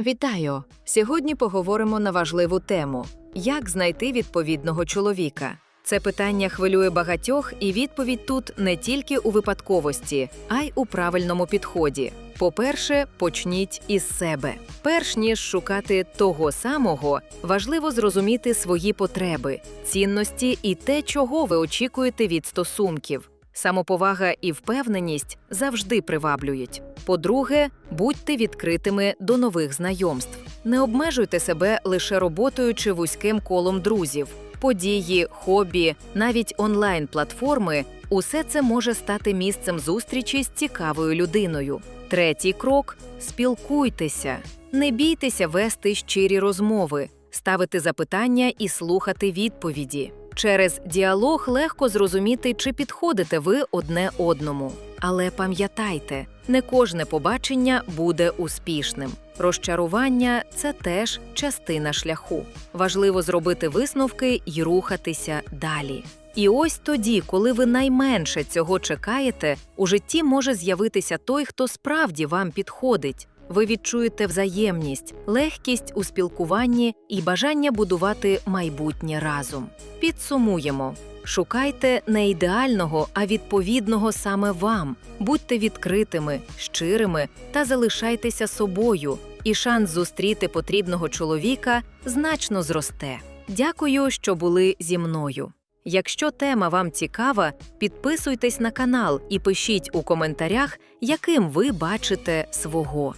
Вітаю! Сьогодні поговоримо на важливу тему: як знайти відповідного чоловіка. Це питання хвилює багатьох, і відповідь тут не тільки у випадковості, а й у правильному підході. По-перше, почніть із себе. Перш ніж шукати того самого, важливо зрозуміти свої потреби, цінності і те, чого ви очікуєте від стосунків. Самоповага і впевненість завжди приваблюють. По-друге, будьте відкритими до нових знайомств. Не обмежуйте себе лише роботою чи вузьким колом друзів. Події, хобі, навіть онлайн-платформи усе це може стати місцем зустрічі з цікавою людиною. Третій крок спілкуйтеся. Не бійтеся вести щирі розмови, ставити запитання і слухати відповіді. Через діалог легко зрозуміти, чи підходите ви одне одному. Але пам'ятайте, не кожне побачення буде успішним. Розчарування це теж частина шляху. Важливо зробити висновки й рухатися далі. І ось тоді, коли ви найменше цього чекаєте, у житті може з'явитися той, хто справді вам підходить. Ви відчуєте взаємність, легкість у спілкуванні і бажання будувати майбутнє разом. Підсумуємо. Шукайте не ідеального, а відповідного саме вам. Будьте відкритими, щирими та залишайтеся собою, і шанс зустріти потрібного чоловіка значно зросте. Дякую, що були зі мною. Якщо тема вам цікава, підписуйтесь на канал і пишіть у коментарях, яким ви бачите свого.